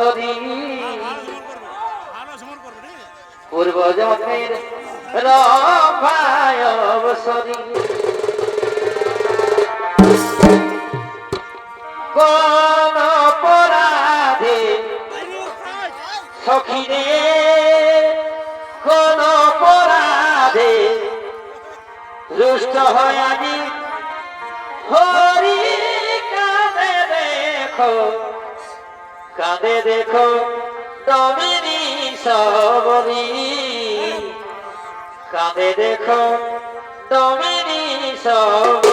অবসরী পূর্ব জন্মের রভায় অবসরী কোন অপরাধে সখিরে কোন অপরাধে রুষ্ট হয় হরি কাঁদে দেখো। কাঁদে দেখো দমিনী সবরি। কাঁদে দেখো দমিনী সবরি।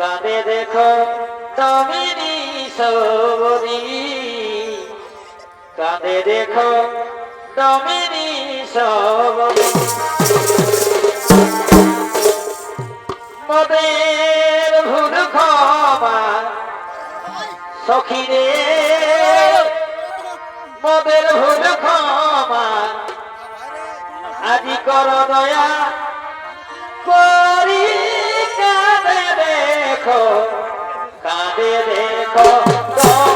কাঁদে দেখো তমিনি সবরি কাঁদে দেখো তমিনি সবরি মদের ভুল ক্ষমা সখিরে, মদের ভুল ক্ষমা আজি কর দয়া করি। দেখো কাঁদে দেখো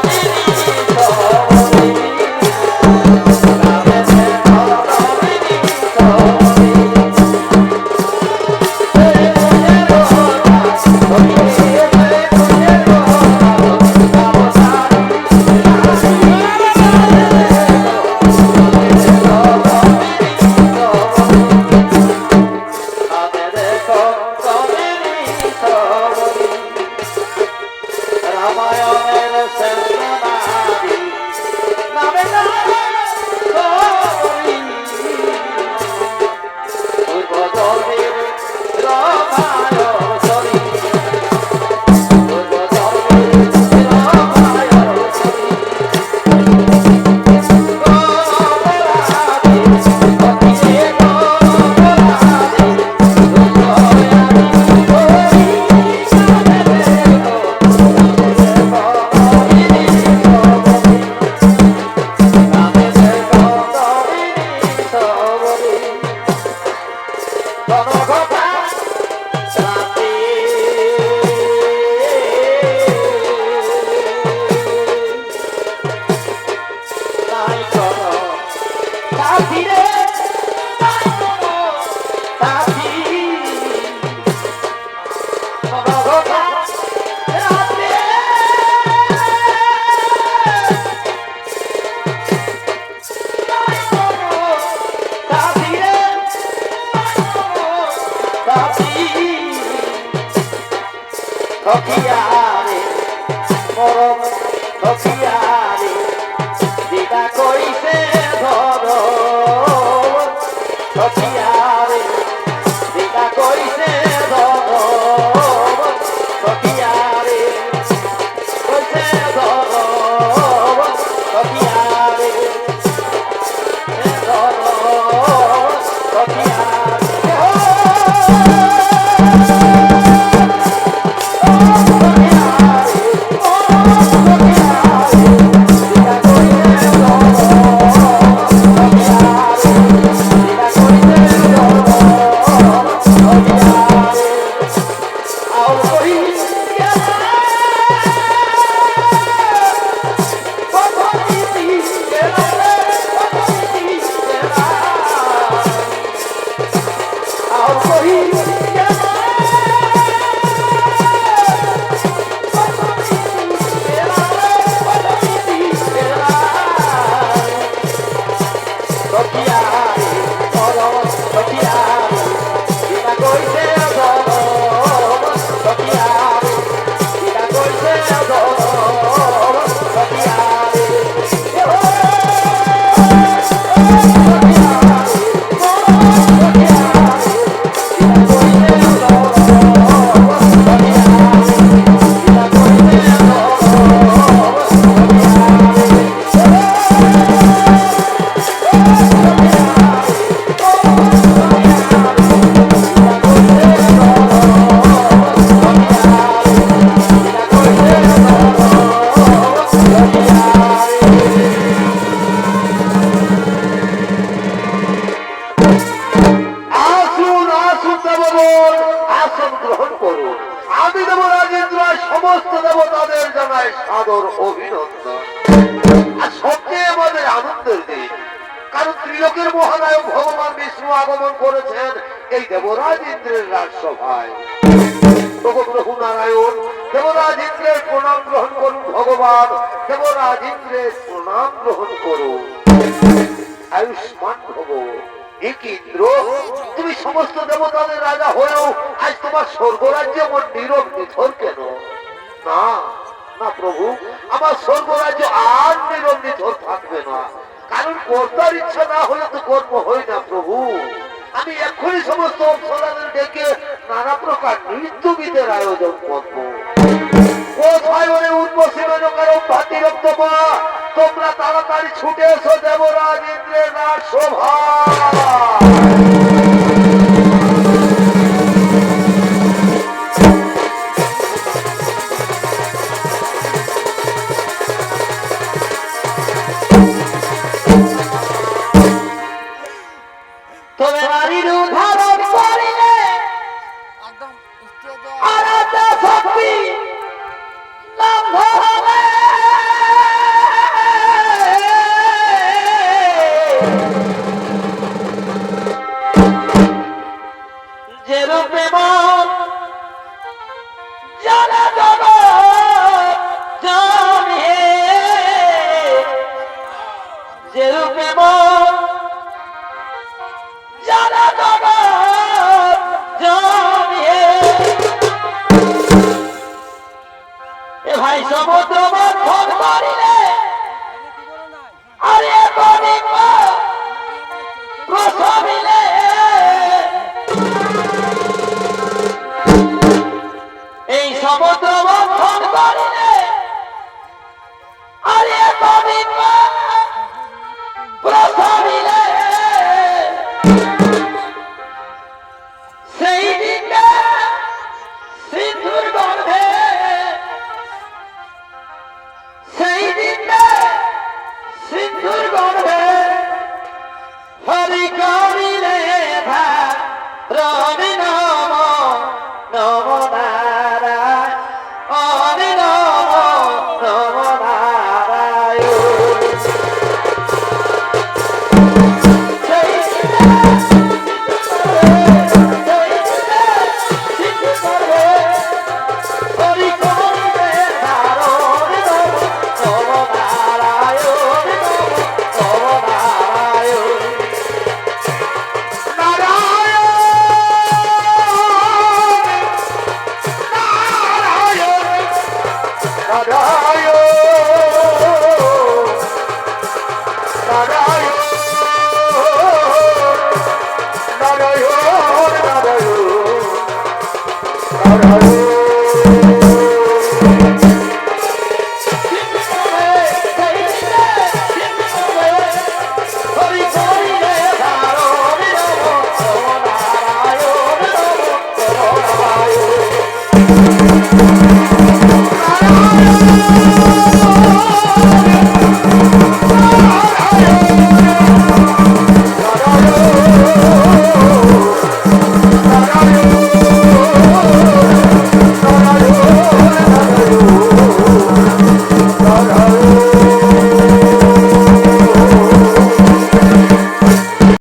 সখিয়ারে করুন। আমি দেব রাজেন্দ্র আর সমস্ত দেবতাদের জানাই সাদর অভিনন্দন। আর সবচেয়ে আমাদের আনন্দের দিন, কারণ ত্রিলোকের মহানায়ক ভগবান বিষ্ণু আগমন করেছেন এই দেবরাজ ইন্দ্রের রাজসভায় নারায়ণ দেবরাজ প্রণাম গ্রহণ করুন ভগবান দেবরাজ প্রণাম গ্রহণ করুন। আয়ুষ্মান ভব তুমি সমস্ত দেবতাদের রাজা হয়েও আজ তোমার স্বর্গরাজ্যে এমন নীরব নিথর কেন? না না প্রভু, আমার স্বর্গরাজ্য আর নীরব নিথর থাকবে না। কারণ কর্তার ইচ্ছা না হলে তো কর্ম হয় না প্রভু। আমি এক্ষুনি সমস্ত অপসরাদের ডেকে নানা প্রকার নৃত্য গীতের আয়োজন করব। কোথায় ওরে উন্মোসিমের কারণ ভাতি রক্তমা তোমরা তাড়াতাড়ি ছুটে এসো দেবরাজ ইন্দ্রের রাজ রূপে মন জানা জানে এ ভাই সমুদ্র মন্থন করিলে